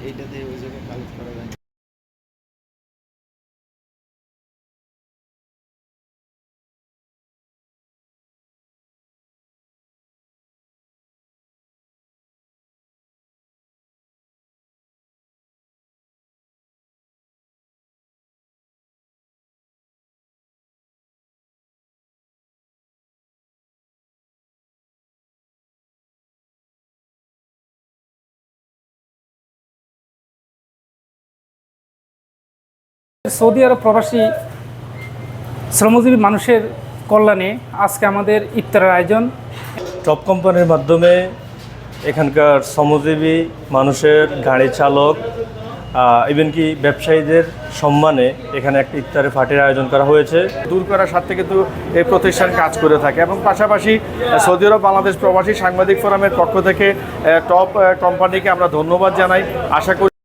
এইটা ওই জায়গায় কালেক্ট সৌদি আরব প্রবাসী শ্রমজীবী মানুষের কল্যাণে আজকে আমাদের ইফতারের আয়োজন। টপ কোম্পানির মাধ্যমে এখানকার শ্রমজীবী মানুষের গাড়ি চালক ইভেন কি ব্যবসায়ীদের সম্মানে এখানে একটা ইফতারের পার্টির আয়োজন করা হয়েছে। দূর করার স্বার্থে কিন্তু এই প্রতিষ্ঠান কাজ করে থাকে এবং পাশাপাশি সৌদি আরব বাংলাদেশ প্রবাসী সাংবাদিক ফোরামের পক্ষ থেকে টপ কোম্পানিকে আমরা ধন্যবাদ জানাই। আশা করি